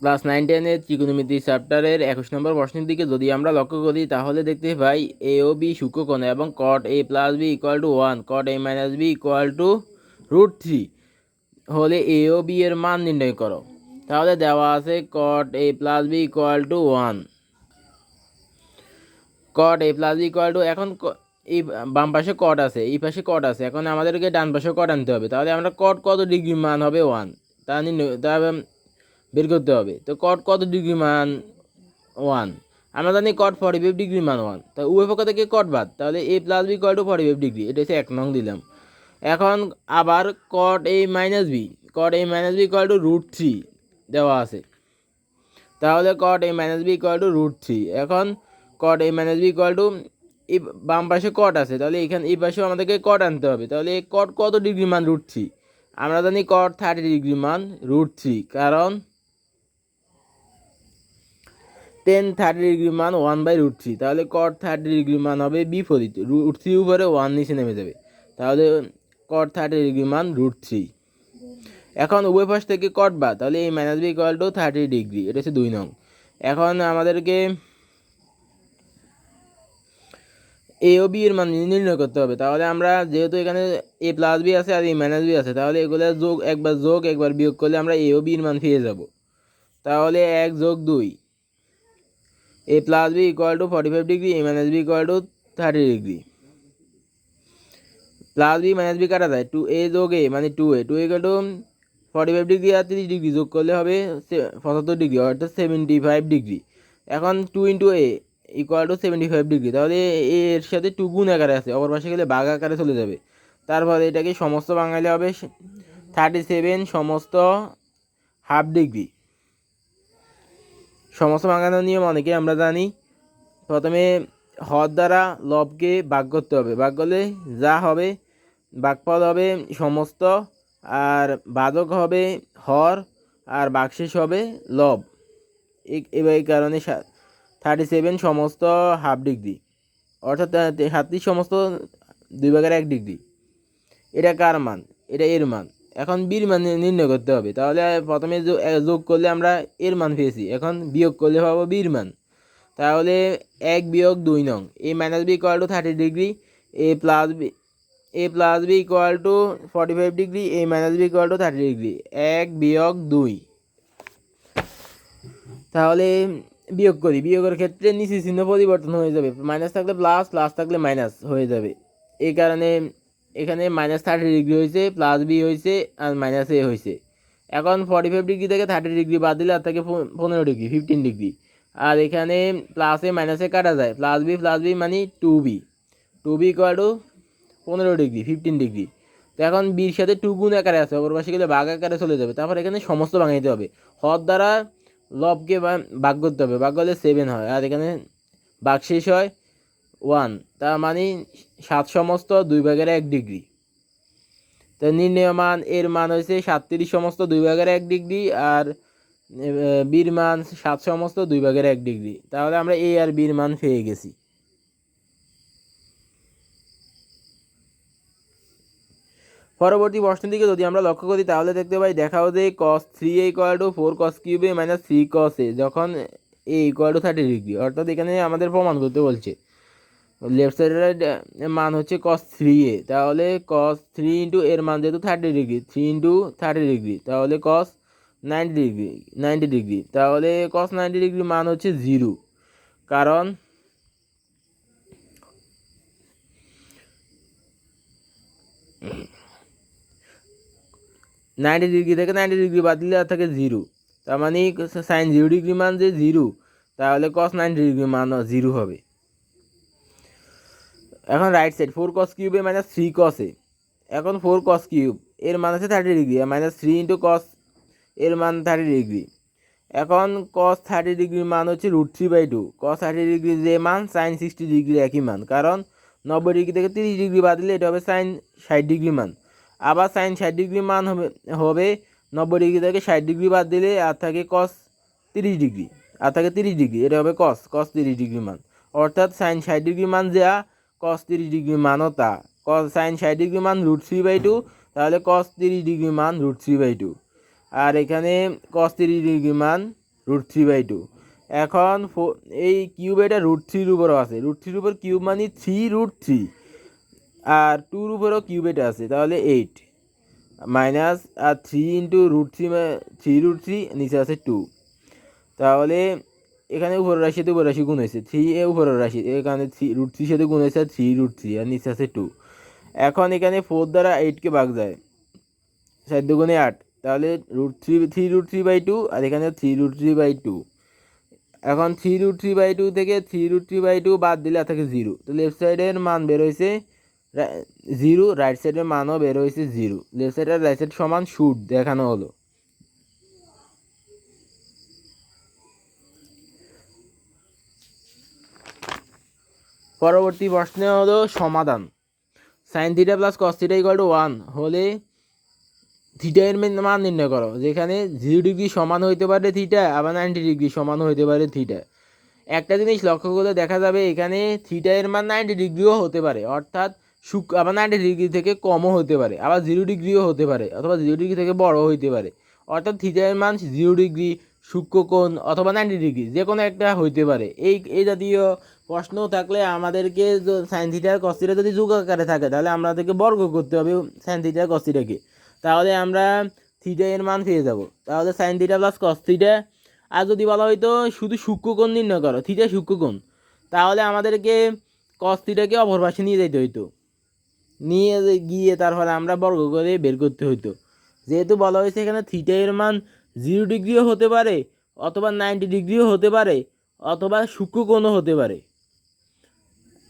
Class nine টেনের ত্রিকোণমিতি চ্যাপ্টারের একুশ নম্বর প্রশ্নের দিকে যদি আমরা লক্ষ্য করি, তাহলে দেখতে পাই এ ও বি সূক্ষ্মকোণ এবং cot A plus B equal to one cot A minus B equal to root three হলে এ ও বি এর মান নির্ণয় করো। তাহলে দেওয়া আছে cot A plus B equal to one cot A plus B equal to এখন এই বাম পাশে কট আছে, এই পাশে কট আছে, এখন আমাদেরকে ডান পাশে কট আনতে হবে। তাহলে আমরা কট কত ডিগ্রি মান হবে? ওয়ান তা নির্ণয় বের করতে হবে। তো কট কত ডিগ্রি মান ওয়ান আমরা জানি কট ফর্টি ফাইভ ডিগ্রি মান ওয়ান তা উভয় পক্ষ থেকে কট বাদ। তাহলে A plus B cot forty five degree এটা হচ্ছে এক নং দিলাম। এখন আবার cot A minus B cot A minus B equal to root three দেওয়া আছে। তাহলে cot A minus B equal to root three এখন cot A minus B equal to এই বাম পাশে কট আছে। তাহলে এখানে এই পাশেও আমাদেরকে কট আনতে হবে। তাহলে কট কত ডিগ্রি মান রুট থ্রি আমরা জানি কট থার্টি ডিগ্রি মান রুট থ্রি কারণ টেন থার্টি ডিগ্রি মান ওয়ান বাই রুট থ্রি তাহলে কট থার্টি ডিগ্রি মান হবে বিপরীত রুট থ্রি উপরে ওয়ান নিচে নেমে যাবে। তাহলে কট থার্টি ডিগ্রি মান রুট থ্রি এখন উভয় পাশ থেকে কট বা তাহলে এই minus B equal to thirty degree এটা হচ্ছে দুই নং। এখন আমাদেরকে এ ও বি এর মান নির্ণয় করতে হবে। তাহলে আমরা যেহেতু এখানে এ প্লাস বি আছে আর এ মাইনাস বি আছে, তাহলে এগুলো যোগ, একবার যোগ, একবার বিয়োগ করলে আমরা এ ও বি এর মান পেয়ে যাব। তাহলে এক যোগ দুই। A plus B equal to forty five degree A minus B equal to thirty degree plus B minus B কাটা যায় টু এ যোগ এ মানে two A two A two forty five degree আর তিরিশ ডিগ্রি যোগ করলে হবে পঁচাত্তর ডিগ্রি অর্থাৎ সেভেন্টি ফাইভ ডিগ্রি এখন two into A equal to seventy five degree তাহলে এর সাথে টু গুণ আকারে আছে অপর পাশে গেলে বাঘ আকারে চলে যাবে। তারপরে এটাকে সমস্ত বাঙালি হবে থার্টি সেভেন সমস্ত হাফ ডিগ্রি সমস্ত বাঙানোর নিয়ম অনেকে আমরা জানি। প্রথমে হর দ্বারা লবকে ভাগ করতে হবে। ভাগ করলে যা হবে বাঘফল হবে সমস্ত, আর বাদক হবে হর, আর বাকশেষ হবে লব। এবার এই কারণে থার্টি সেভেন সমস্ত হাফ ডিগ্রি অর্থাৎ সাতত্রিশ সমস্ত দুই ভাগের এক ডিগ্রি এটা কার মান? এটা এর মান। এখন বির মান নির্ণয় করতে হবে। তাহলে প্রথমে যোগ করলে আমরা এর মান পেয়েছি। এখন বিয়োগ করলে পাবো বির মান। তাহলে এক বিয়োগ দুই নং। A minus B equal to thirty degree A plus B A plus B equal to forty five degree A minus B equal to thirty degree এক বিয়োগ দুই। তাহলে বিয়োগ করি। বিয়োগের ক্ষেত্রে নিচে চিহ্ন পরিবর্তন হয়ে যাবে। মাইনাস থাকলে প্লাস প্লাস থাকলে মাইনাস হয়ে যাবে। এই কারণে এখানে মাইনাস থার্টি ডিগ্রি হয়েছে প্লাস বি হয়েছে আর মাইনাস এ হয়েছে। এখন ফর্টি ফাইভ ডিগ্রি থেকে থার্টি ডিগ্রি বাদ দিলে আর থাকে পনেরো ডিগ্রি ফিফটিন ডিগ্রি আর এখানে প্লাসে মাইনাসে কাটা যায়। প্লাস বি প্লাস বি মানে two B two B equal to পনেরো ডিগ্রি ফিফটিন ডিগ্রি তো এখন বির সাথে টু গুণ আকারে আছে, অপর গেলে বাঘ আকারে চলে যাবে। তারপর এখানে সমস্ত ভাঙাইতে হবে। হর দ্বারা লবকে ভাগ করতে হবে। ভাগ করলে সেভেন হয়। আর এখানে ভাগ শেষ হয়। ওয়ান, তার মানে সাত সমস্ত দুই ভাগের এক ডিগ্রি। তো নির্ণয় মান, এর মান হয়েছে সাতত্রিশ সমস্ত দুই ভাগের এক ডিগ্রি আর বির মান সাত সমস্ত দুই ভাগের এক ডিগ্রি। তাহলে আমরা এ আর বির মান পেয়ে গেছি। পরবর্তী প্রশ্নের দিকে যদি আমরা লক্ষ্য করি, তাহলে দেখতে পাই দেখাও যে cos three A equal to four cos কিউবে minus three cos A যখন A equal to thirty degree অর্থাৎ এখানে আমাদের প্রমাণ করতে বলছে লেফট সাইডের মান হচ্ছে কস থ্রি এ তাহলে কস থ্রি ইন্টু এর মান যেহেতু thirty degree three into thirty degree তাহলে cos ninety degree ninety degree তাহলে কস নাইনটি ডিগ্রি মান হচ্ছে জিরো কারণ নাইনটি ডিগ্রি থেকে নাইনটি ডিগ্রি বাদ দিলে থাকে জিরো তার মানে সাইন জিরো ডিগ্রি মান যে জিরো তাহলে কস নাইনটি ডিগ্রি মান জিরো হবে। এখন রাইট সাইড ফোর কস কিউবে মাইনাস থ্রি কসে এখন ফোর কস কিউব এর মান আছে থার্টি ডিগ্রি আর মাইনাস থ্রি ইন্টু কস এর মান থার্টি ডিগ্রি এখন কস থার্টি ডিগ্রির মান হচ্ছে root three by two cos thirty degree যে মান সাইন সিক্সটি ডিগ্রি একই মান। কারণ নব্বই ডিগ্রি থেকে তিরিশ ডিগ্রি বাদ দিলে এটা হবে সাইন ষাট ডিগ্রি মান। আবার সাইন ষাট ডিগ্রি মান হবে হবে নব্বই ডিগ্রি থেকে ষাট ডিগ্রি বাদ দিলে আর থাকে কস তিরিশ ডিগ্রি আর থাকে তিরিশ ডিগ্রি এটা হবে কস কস তিরিশ ডিগ্রি মান। অর্থাৎ সাইন ষাট ডিগ্রি মান যা কস তিরিশ ডিগ্রি মানও তা। কস সাইন ষাট ডিগ্রি মান রুট থ্রি বাই টু তাহলে কস তিরিশ ডিগ্রি মান রুট থ্রি বাই টু আর এখানে কস তিরিশ ডিগ্রি মান রুট থ্রি বাই টু এখন এই কিউব এটা রুট থ্রির উপরও আছে। রুট থ্রির উপর কিউব মানে থ্রি রুট থ্রি আর টুর উপরেও কিউব এটা আছে। তাহলে এইট মাইনাস আর three into root three three root three নিচে আছে টু তাহলে এখানে উপরের রাশি সাথে উপরের রাশি গুণ হয়েছে থ্রি এ উপরের রাশি, এখানে থ্রি রুট থ্রির সাথে গুণ হয়েছে থ্রি রুট থ্রি আর নিচে আছে টু এখন এখানে ফোর দ্বারা এইটকে ভাগ যায় সাত দুগুণে আট, তাহলে root three three root three by two আর এখানে three root three by two এখন three root three by two থেকে three root three by two বাদ দিলে থাকে জিরো তো লেফট সাইডের মান বের হয়েছে জিরো রাইট সাইডের মানও বের হয়েছে জিরো লেফট সাইড আর রাইট সাইড সমান শুট দেখানো হলো। পরবর্তী প্রশ্ন হলো সমাধান। Sine theta plus cos theta to one হলে থিটা এর মান নির্ণয় করো, যেখানে জিরো ডিগ্রি সমান হইতে পারে থিটা আবার নাইনটি ডিগ্রি সমান হইতে পারে থিটা একটা জিনিস লক্ষ্য করলে দেখা যাবে এখানে থিটা এর মান নাইনটি ডিগ্রিও হতে পারে, অর্থাৎ শুক আবার নাইনটি ডিগ্রি থেকে কমও হতে পারে, আবার জিরো ডিগ্রিও হতে পারে, অথবা জিরো ডিগ্রি থেকে বড় হইতে পারে। অর্থাৎ থিটা এর মান জিরো ডিগ্রি সূক্ষ্মকোণ অথবা নাইনটি ডিগ্রি যে কোনো একটা হইতে পারে। এই এই জাতীয় প্রশ্ন থাকলে আমাদেরকে সাইন থিটার কস্তিটা যদি যুগ আকারে থাকে, তাহলে আমাদেরকে বর্গ করতে হবে সাইন থিটার কস্তিটাকে তাহলে আমরা থিটা এর মান পেয়ে যাব। তাহলে sine theta plus cos theta আর যদি বলা হয়তো শুধু সূক্ষ্মকোণ নির্ণয় করো থিটা সূক্ষ্মকোণ, তাহলে আমাদেরকে কস থিটাকে অপর পাশে নিয়ে যেতে হইতো। নিয়ে গিয়ে তারপরে আমরা বর্গ করে বের করতে হইতো। যেহেতু বলা হয়েছে এখানে থিটা এর মান জিরো ডিগ্রিও হতে পারে অথবা নাইনটি ডিগ্রিও হতে পারে অথবা সূক্ষ্মকোণও হতে পারে।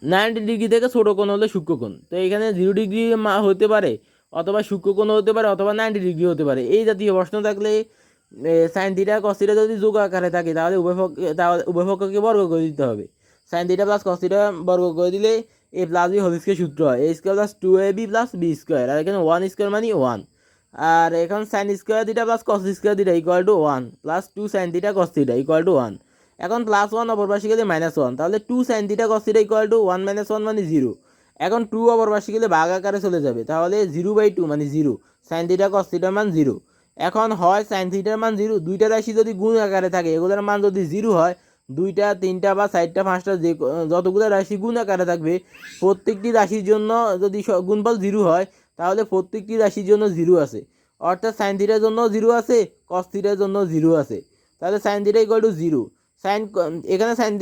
নাইনটি ডিগ্রি থেকে ছোটো কোণ হলে সূক্ষ্মকোণ। তো এখানে জিরো ডিগ্রি হতে পারে অথবা সূক্ষ্মকোণ হতে পারে অথবা নাইনটি ডিগ্রি হতে পারে। এই জাতীয় প্রশ্ন থাকলে সাইন থিটা কস যদি যোগ আকারে থাকে, তাহলে উভয়পক্ষ তাহলে উভয়পক্ষকে বর্গ করে দিতে হবে। সাইন থিটা প্লাস কস বর্গ করে দিলে A plus B whole square সূত্র হয়। A square plus two A B plus B square আর এখানে ওয়ান স্কোয়ার মানে ওয়ান আর এখন sine square theta plus cos square theta equal to one plus two sine theta cos theta equal to one এখন plus one অপর পাশে গেলে minus one তাহলে two sine theta cos theta equal to one minus one মানে zero এখন two অপর পাশে গেলে ভাগ আকারে চলে যাবে। তাহলে জিরো বাই টু মানে জিরো সাইন থিটা কস থিটার মান জিরো এখন হয় সাইন থিটার মান জিরো দুইটা রাশি যদি গুণ আকারে থাকে, এগুলোর মান যদি জিরো হয়, দুইটা, তিনটা বা চারটা, পাঁচটা যে যতগুলো রাশি গুণ আকারে থাকবে, প্রত্যেকটি রাশির জন্য যদি গুণফল জিরো হয় তাহলে প্রত্যেকটি রাশির জন্য জিরো আছে। অর্থাৎ সাইন থিটার জন্য জিরো আছে কস থিটার জন্য জিরো আছে। তাহলে sine theta equal to zero sine এখানে সাইন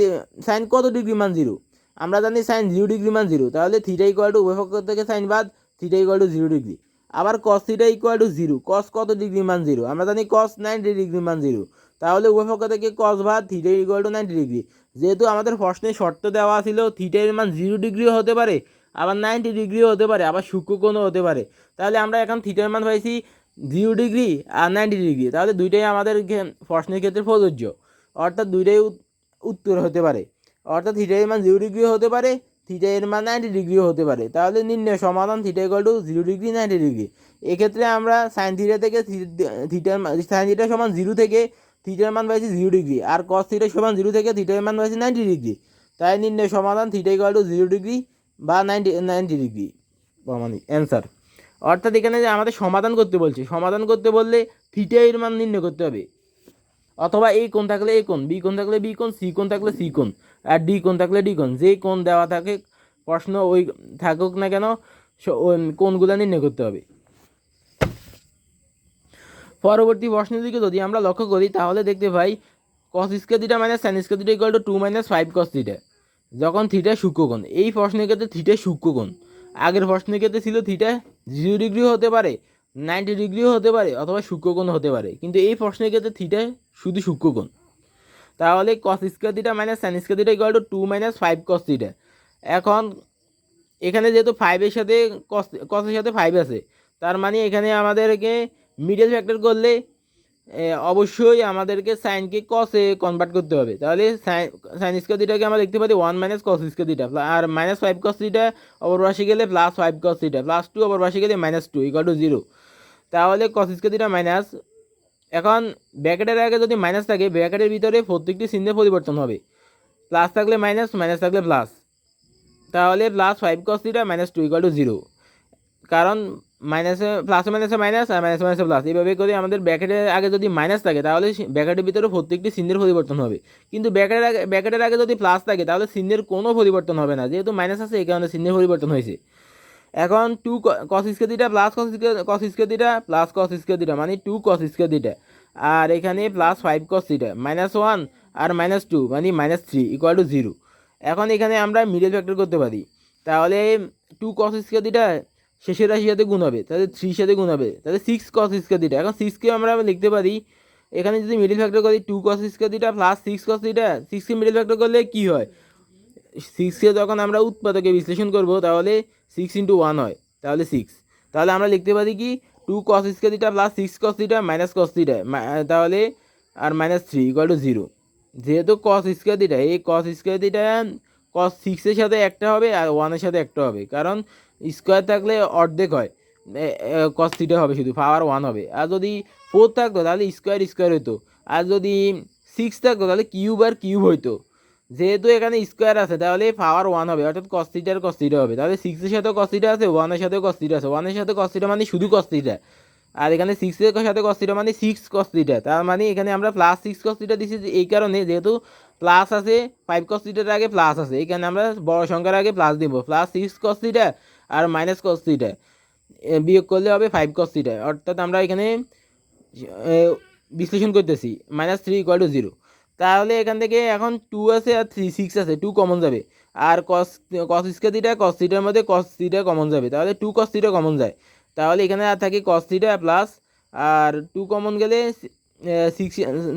সাইন কত ডিগ্রি মান জিরো আমরা জানি সাইন জিরো ডিগ্রি মান জিরো তাহলে থিটা ইকুয়াল টু উভয় পক্ষ থেকে সাইন বাদ theta equal to zero degree আবার cos theta equal to zero cos কত ডিগ্রি মান জিরো আমরা জানি কস নাইনটি ডিগ্রি মান জিরো তাহলে উভয় পক্ষ থেকে কস বাদ theta equal to ninety degree যেহেতু আমাদের প্রশ্নে শর্ত দেওয়া ছিল থিটার মান জিরো ডিগ্রিও হতে পারে আবার নাইনটি ডিগ্রিও হতে পারে, আবার সূক্ষ্মকোণও হতে পারে। তাহলে আমরা এখন থিটার মান পাইছি জিরো ডিগ্রি আর নাইনটি ডিগ্রি তাহলে দুইটাই আমাদের প্রশ্নের ক্ষেত্রে প্রযোজ্য। অর্থাৎ দুইটাই উত্তর হতে পারে। অর্থাৎ থিটা এর মান জিরো ডিগ্রিও হতে পারে থিটা এর মান নাইনটি ডিগ্রিও হতে পারে। তাহলে নির্ণয় সমাধান theta equal to zero degree ninety degree এক্ষেত্রে আমরা সাইন থিটা থেকে থিটার সাইন থিটা সমান জিরো থেকে থিটার মান পাইছি জিরো ডিগ্রি আর কস থিটা সমান জিরো থেকে থিটার মান পাইছি নাইনটি ডিগ্রি তাই নির্ণয় সমাধান theta equal to zero degree বা নাইনটি নাইনটি ডিগ্রি প্রমাণিক অ্যান্সার অর্থাৎ এখানে যে আমাদের সমাধান করতে বলছে, সমাধান করতে বললে থিটা এর মান নির্ণয় করতে হবে। অথবা এই কোণ থাকলে এই কোণ বি কোণ থাকলে বি কোণ সি কোণ থাকলে সি কোণ, আর ডি কোণ থাকলে ডি কোণ যেই কোণ দেওয়া থাকে, প্রশ্ন ওই থাকুক না কেন কোণগুলো নির্ণয় করতে হবে। পরবর্তী প্রশ্নের দিকে যদি আমরা লক্ষ্য করি, তাহলে দেখতে পাই cos square theta minus sine square theta equal to two minus five cos theta যখন থিটা সূক্ষ্মকোণ, এই প্রশ্নের ক্ষেত্রে থিটা সূক্ষ্মকোণ। আগের প্রশ্নের ক্ষেত্রে ছিল থিটা জিরো ডিগ্রিও হতে পারে, নাইনটি ডিগ্রিও হতে পারে, অথবা সূক্ষ্মকোণ হতে পারে। কিন্তু এই প্রশ্নের ক্ষেত্রে থিটা শুধু সূক্ষ্মকোণ। তাহলে cos square theta minus sine square theta equal to two minus five cos theta এখন, এখানে যেহেতু ফাইভের সাথে কস কসের সাথে ফাইভ আছে, তার মানে এখানে আমাদেরকে মিডল ফ্যাক্টর করলে অবশ্যই আমাদেরকে সাইনকে কসে কনভার্ট করতে হবে। তাহলে সাইন স্কোয়ার থিটাকে আমরা দেখতে পারি one minus cos square theta আর মাইনাস ফাইভ কস থিটা অপর গেলে plus five cos theta plus two অপর গেলে minus two equal to zero তাহলে কস স্কোয়ার থিটা মাইনাস এখন ব্র্যাকেটের আগে যদি মাইনাস থাকে ব্র্যাকেটের ভিতরে প্রত্যেকটি চিহ্নের পরিবর্তন হবে। প্লাস থাকলে মাইনাস মাইনাস থাকলে প্লাস তাহলে plus five cos theta minus two equal to zero কারণ মাইনাসে প্লাসে মাইনাসে মাইনাস আর মাইনাসে মাইনাসে প্লাস এইভাবে করে আমাদের ব্যাকেটের আগে যদি মাইনাস থাকে, তাহলে ব্যাকেটের ভিতরে প্রত্যেকটি চিহ্নের পরিবর্তন হবে। কিন্তু ব্যাকেটের আগে ব্যাকেটের আগে যদি প্লাস থাকে, তাহলে চিহ্নের কোনো পরিবর্তন হবে না। যেহেতু মাইনাস আছে, এই কারণে চিহ্নের পরিবর্তন হয়েছে। এখন two cos square plus cos cos square plus cos square মানে টু কস স্কোয়ার আর এখানে plus five cos theta minus one আর মাইনাস টু মানে minus three equal to zero এখন এখানে আমরা মিডল ফ্যাক্টর করতে পারি। তাহলে টু কস স্কোয়ার শেষের রাশির সাথে গুণ হবে, তাহলে থ্রির সাথে গুণ হবে, তাহলে সিক্স কস স্কোয়ার দিটা এখন সিক্সকে আমরা লিখতে পারি, এখানে যদি মিডল ফ্যাক্টর করি two cos square theta plus six cos theta সিক্সকে middle factor করলে কী হয়? সিক্সকে যখন আমরা উৎপাদকে বিশ্লেষণ করব, তাহলে সিক্স ইন্টু ওয়ান হয়, তাহলে সিক্স তাহলে আমরা লিখতে পারি কি two cos square theta plus six cos theta minus cos theta তাহলে আর minus three equal to zero যেহেতু কস স্কোয়ার দিটা এই কস স্কোয়ার দিটা কস সিক্সের সাথে একটা হবে আর ওয়ানের সাথে একটা হবে, কারণ স্কোয়ার থাকলে অর্ধেক হয়। কস থ্রিটা হবে শুধু পাওয়ার ওয়ান হবে। আর যদি ফোর থাকতো, তাহলে স্কোয়ার স্কোয়ার হতো আর যদি সিক্স থাকতো, তাহলে কিউব আর কিউব হইতো। যেহেতু এখানে স্কোয়ার আছে, তাহলে পাওয়ার ওয়ান হবে, অর্থাৎ কস্তিটার কস্তিটা হবে। তাহলে সিক্সের সাথে কস্তিটা আছে ওয়ানের সাথে কস্তিটা আছে। ওয়ানের সাথে কস্তিটা মানে শুধু কস্তিটা আর এখানে সিক্সের সাথে কস্তিটা মানে সিক্স কস্তিটা তার মানে এখানে আমরা প্লাস সিক্স কস্তিটা দিচ্ছি এই কারণে, যেহেতু প্লাস আছে ফাইভ কস্তিটার আগে প্লাস আছে। এখানে আমরা বড় সংখ্যার আগে প্লাস দিব। প্লাস সিক্স কস্তিটা আর মাইনাস কস্তিটা বিয়োগ করলে হবে ফাইভ কস্তিটা অর্থাৎ আমরা এখানে বিশ্লেষণ করতেছি। Minus three equal to zero তাহলে এখান থেকে এখন টু আছে আর থ্রি সিক্স আছে টু কমন যাবে। আর কস কস স্কোয়ার থিটা কস থিটার মধ্যে কস থিটা কমন যাবে। তাহলে টু কস থিটা কমন যায়। তাহলে এখানে আর থাকে কস থিটা প্লাস আর টু কমন গেলে সিক্স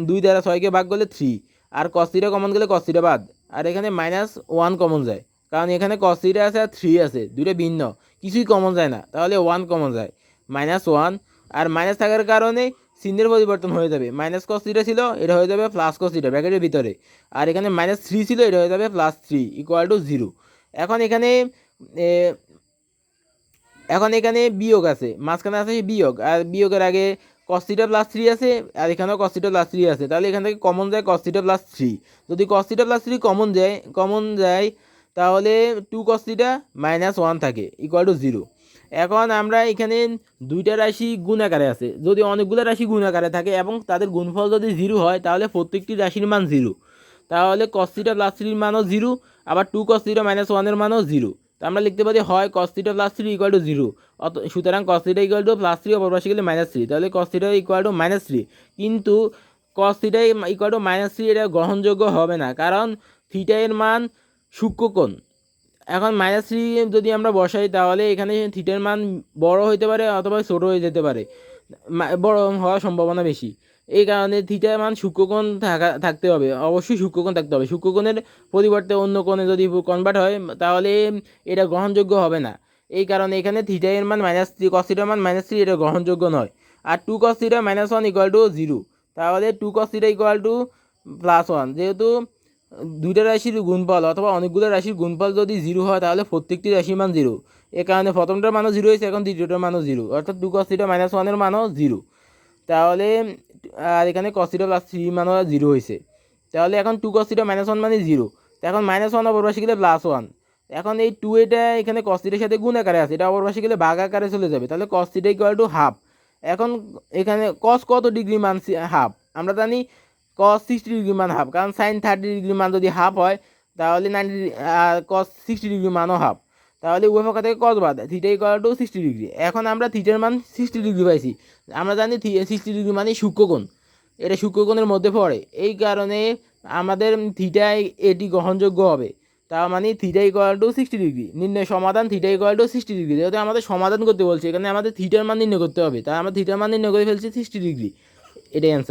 দুই দ্বারা ছয়কে ভাগ করলে থ্রি আর কস থিটা কমন গেলে কস থিটা বাদ। আর এখানে মাইনাস ওয়ান কমন যায়। কারণ এখানে কস থিটা আছে আর থ্রি আছে দুটো ভিন্ন, কিছুই কমন যায় না, তাহলে ওয়ান কমন যায় মাইনাস ওয়ান আর মাইনাস থাকার কারণে চিহ্নের পরিবর্তন হয়ে যাবে মাইনাস কস থিটা ছিল, এটা হয়ে যাবে প্লাস কস থিটা ব্র্যাকেটের ভিতরে, আর এখানে মাইনাস থ্রি ছিল, এটা হয়ে যাবে plus three equal to zero এখন এখানে এখন এখানে বিয়োগ আছে, মাঝখানে আছে বিয়োগ, আর বিয়োগের আগে কস্তিটা প্লাস থ্রি আছে, আর এখানেও কস্তিটা প্লাস থ্রি আছে, তাহলে এখান থেকে কমন যায় কস্তিটা প্লাস থ্রি যদি cos theta plus three common যায় কমন যায় তাহলে two cos theta minus one থাকে ইকুয়াল টু জিরো এখন আমরা এখানে দুইটা রাশি গুণ আকারে আছে। যদি অনেকগুলো রাশি গুণ আকারে থাকে এবং তাদের গুণফল যদি জিরো হয়, তাহলে প্রত্যেকটি রাশির মান জিরো তাহলে কস্তিটা প্লাস থ্রির মানও জিরো আবার টু কস্তিটা মাইনাস ওয়ানের মানও জিরো তা আমরা লিখতে পারি, হয় cos theta plus three equal to zero অত সুতরাং cos theta equal to plus three অপর পাশে গেলে মাইনাস থ্রি তাহলে cos theta equal to minus three কিন্তু cos theta equal to minus three এটা গ্রহণযোগ্য হবে না, কারণ থিটা এর মান সূক্ষ্মকোণ এখন মাইনাস থ্রি যদি আমরা বসাই, তাহলে এখানে থিটার মান বড় হইতে পারে অথবা ছোটো হয়ে যেতে পারে। বড় হওয়ার সম্ভাবনা বেশি। এই কারণে থিটার মান সূক্ষ্মকোণ থাকা, থাকতে হবে। অবশ্যই সূক্ষ্মকোণ থাকতে হবে। সূক্ষ্মকোণের পরিবর্তে অন্য কোণে যদি কনভার্ট হয়, তাহলে এটা গ্রহণযোগ্য হবে না। এই কারণে এখানে থিটা এর মান মাইনাস থ্রি কস্তিটার মান মাইনাস থ্রি এটা গ্রহণযোগ্য নয়। আর two cos theta minus one equal to zero তাহলে two cos theta equal to plus one যেহেতু দুইটা রাশির গুণফল অথবা অনেকগুলো রাশির গুণফল যদি জিরো হয়, তাহলে প্রত্যেকটি রাশির মান জিরো এ কারণে প্রথমটার মানও জিরো হয়েছে, এখন দ্বিতীয়টার মানও জিরো অর্থাৎ টু কস্তিটা মাইনাস ওয়ানের মানও জিরো তাহলে, আর এখানে কস্তিটা প্লাস থ্রি মানও জিরো হয়েছে। তাহলে এখন two cos theta minus one মানে জিরো এখন মাইনাস ওয়ান অপরপাশে গেলে প্লাস ওয়ান এখন এই টু এটা এখানে কস্তিটার সাথে গুণ আকারে আছে। এটা অপরপাশে গেলে ভাগ আকারে চলে যাবে। তাহলে কস্তিটা ইকুয়াল টু হাফ এখন এখানে কস কত ডিগ্রি মান হাফ আমরা জানি কস সিক্সটি ডিগ্রি মান হাফ কারণ সাইন থার্টি ডিগ্রি মান যদি হাফ হয়, তাহলে নাইনটি কস সিক্সটি ডিগ্রি মানও হাফ তাহলে উভয় পক্ষ থেকে কস বাদ theta equal to sixty degree এখন আমরা থিটার মান সিক্সটি ডিগ্রি পাইছি। আমরা জানি সিক্সটি ডিগ্রি মানে সূক্ষ্মকোণ এটা সূক্ষ্মকোণের মধ্যে পড়ে। এই কারণে আমাদের থিটায় এটি গ্রহণযোগ্য হবে। তার মানে theta equal to sixty degree নির্ণয় সমাধান theta equal to sixty degree যেহেতু আমাদের সমাধান করতে বলছে, এখানে আমাদের থিটার মান নির্ণয় করতে হবে। তাই আমরা থিটার মান নির্ণয় করে ফেলছি সিক্সটি ডিগ্রি এটাই অ্যান্সার